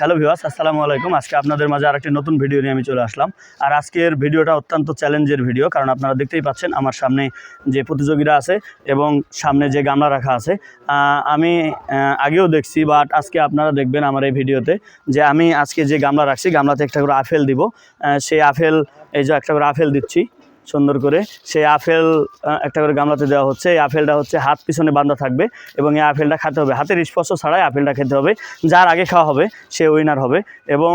Hello ভিওয়াস আসসালামু আলাইকুম। আজকে আপনাদের মাঝে আরেকটি নতুন ভিডিও নিয়ে আমি চলে আসলাম। আর আজকের ভিডিওটা অত্যন্ত চ্যালেঞ্জের ভিডিও, কারণ আপনারা দেখতেই পাচ্ছেন আমার সামনে যে প্রতিযোগীরা আছে এবং সামনে যে গামলা রাখা আছে। আমি আগেও দেখছি বাট আজকে আপনারা দেখবেন আমার এই ভিডিওতে যে আমি আজকে যে গামলা রাখছি, গামলাতে একটা করে আপেল দিব। সেই আপেল, এই যে একটা করে আপেল দিচ্ছি। সুন্দর করে। সেই আপেল একটা করে গামলাতে দেওয়া হচ্ছে। এই আপেলটা হচ্ছে হাত পিছনে বান্ধা থাকবে এবং এই আপেলটা খেতে হবে। হাতের স্পর্শ ছাড়াই আপেলটা খেতে হবে। যার আগে খাওয়া হবে, সে উইনার হবে। এবং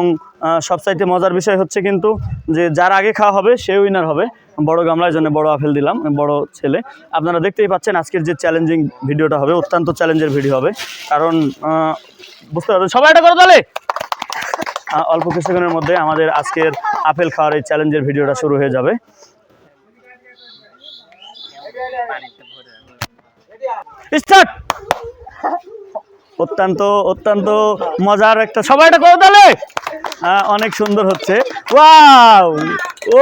সবচাইতে মজার বিষয় হচ্ছে কিন্তু যে যার আগে খাওয়া হবে, সে উইনার হবে। বড় গামলার জন্য বড় আপেল দিলাম, বড় ছেলে। আপনারা দেখতেই পাচ্ছেন আজকের যে চ্যালেঞ্জিং ভিডিওটা হবে, অত্যন্ত চ্যালেঞ্জের ভিডিও হবে। কারণ বুঝতে পারবেন, সবাই এটা করো তাহলে। অল্প কিছুক্ষণের মধ্যে আমাদের আজকের আপেল খাওয়ার এই চ্যালেঞ্জের ভিডিওটা শুরু হয়ে যাবে। স্টার্ট। অত্যন্ত অত্যন্ত মজার একটা সবাই এটা করো তাহলে হ্যাঁ, অনেক সুন্দর হচ্ছে। ও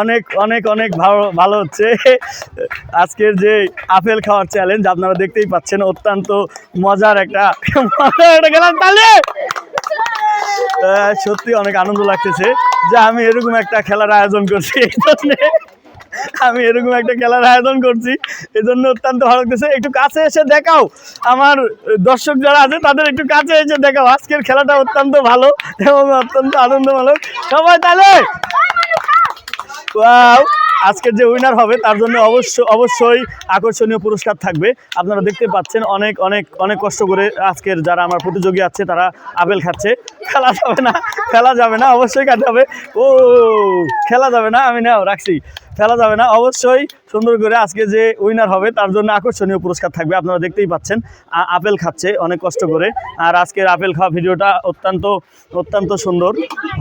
অনেক অনেক অনেক ভালো ভালো হচ্ছে। আজকের যে আপেল খাওয়ার চ্যালেঞ্জ আপনারা দেখতেই পাচ্ছেন অত্যন্ত মজার একটা গেলাম তাহলে। সত্যি অনেক আনন্দ লাগতেছে। যে আমি এরকম একটা খেলার আয়োজন করছি এই আমি এরকম একটা খেলার আয়োজন করছি এই জন্য অত্যন্ত ভালো লাগতেছে। একটু কাছে এসে দেখাও। আমার দর্শক যারা আছে তাদের একটু কাছে এসে দেখাও। আজকের খেলাটা অত্যন্ত ভালো এবং অত্যন্ত আনন্দমূলক সবাই তাহলে! ওয়াও! আজকের যে উইনার হবে, তার জন্য অবশ্য, অবশ্যই আকর্ষণীয় পুরস্কার থাকবে। আপনারা দেখতে পাচ্ছেন অনেক অনেক অনেক কষ্ট করে আজকের যারা আমার প্রতিযোগী আছে, তারা আপেল খাচ্ছে। খেলা যাবে না, খেলা যাবে না, অবশ্যই হবে ও, খেলা যাবে না, আমি নাও, রাখছি। খেলা যাবে না, অবশ্যই সুন্দর করে আজকে যে উইনার হবে, তার জন্য আকর্ষণীয় পুরস্কার থাকবে। আপনারা দেখতেই পাচ্ছেন আপেল খাচ্ছে অনেক কষ্ট করে। আর আজকের আপেল খাওয়া ভিডিওটা অত্যন্ত অত্যন্ত সুন্দর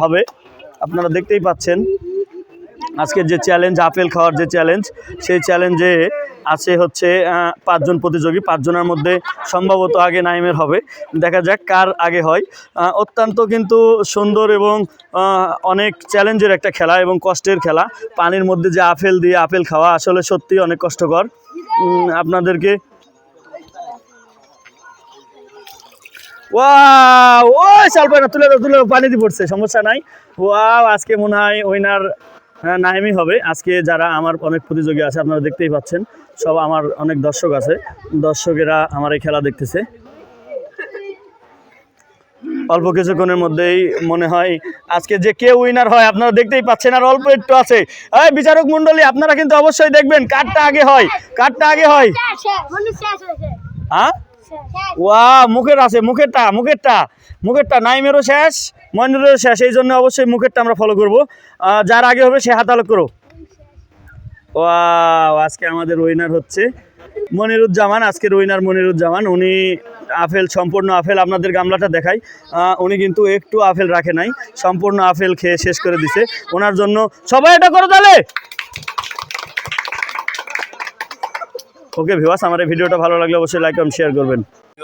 হবে। আপনারা দেখতেই পাচ্ছেন আজকের যে চ্যালেঞ্জ আপেল খাওয়ার যে চ্যালেঞ্জ সেই চ্যালেঞ্জে আছে হচ্ছে পাঁচজন প্রতিযোগী। পাঁচজনের মধ্যে সম্ভবত আগে নাইমের হবে। দেখা যাক কার আগে হয়। অত্যন্ত কিন্তু সুন্দর এবং অনেক চ্যালেঞ্জের একটা খেলা এবং কষ্টের খেলা। পানির মধ্যে যে আপেল দিয়ে আপেল খাওয়া আসলে সত্যি অনেক কষ্টকর। আপনাদেরকে ওয়াও ও স্বল্প না তুলে তুলে পানি দিয়ে পড়ছে, সমস্যা নাই। ওয়াও আজকে মনে হয় উইনার নাইমই হবে। আজকে যারা আমার অনেক প্রতিযোগী আছে আপনারা দেখতেই পাচ্ছেন। সব আমার অনেক দর্শক আছে। দর্শকেরা আমার এই খেলা দেখতেছে। অল্প কিছুক্ষণের মধ্যেই মনে হয় আজকে যে কে উইনার হয় আপনারা দেখতেই পাচ্ছেন আর অল্প একটু আছে। এই বিচারক মণ্ডলী আপনারা কিন্তু অবশ্যই দেখবেন কারটা আগে হয়। কারটা আগে হয়। হ্যাঁ ওয়া মুখের আছে মুখেরটা মুখেরটা। মুখেরটা নাইমেরও শেষ ময়নুরেরও শেষ, এই জন্য অবশ্যই মুখেরটা আমরা ফলো করব। যার আগে হবে সে হাত আলোক করো। ওয়াও আজকে আমাদের উইনার হচ্ছে মনিরুজ্জামান আজকের উইনার মনিরুজ্জামান। উনি আপেল, সম্পূর্ণ আপেল আপনাদের গামলাটা দেখাই। উনি কিন্তু একটু আপেল রাখে নাই, সম্পূর্ণ আপেল খেয়ে শেষ করে দিছে। ওনার জন্য সবাই এটা করো তাহলে। ওকে ভিওয়াস আমার এই ভিডিওটা ভালো লাগলে অবশ্যই লাইক এবং শেয়ার করবেন।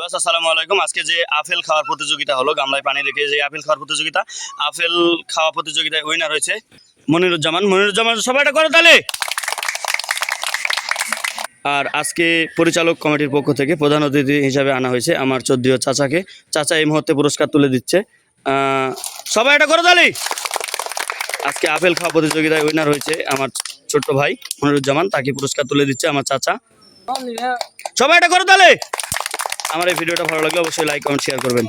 ভিওয়াস আসসালামু আলাইকুম। আজকে যে আপেল খাওয়ার প্রতিযোগিতা হলো, গামলায় পানি রেখে যে আপেল খাওয়ার প্রতিযোগিতা, আপেল খাওয়া প্রতিযোগিতায় উইনার হয়েছে মনিরুজ্জামান। মনিরুজ্জামান, সবাই এটা করো তাহলে। আর আজকে পরিচালক কমিটির পক্ষ থেকে প্রধান অতিথি হিসাবে আনা হয়েছে আমার চোদ্দীয় চাচাকে। চাচা এই মুহূর্তে পুরস্কার তুলে দিচ্ছে। সবাই এটা করো তাহলে। আজকে আপেল খাওয়া প্রতিযোগিতায় উইনার হয়েছে আমার ছোট্ট ভাই মনিরুজ্জামান, তাকে পুরস্কার তুলে দিচ্ছে আমার চাচা। সবাই এটা করো তাহলে। আমার এই ভিডিওটা ভালো লাগলে অবশ্যই লাইক কমেন্ট শেয়ার করবেন।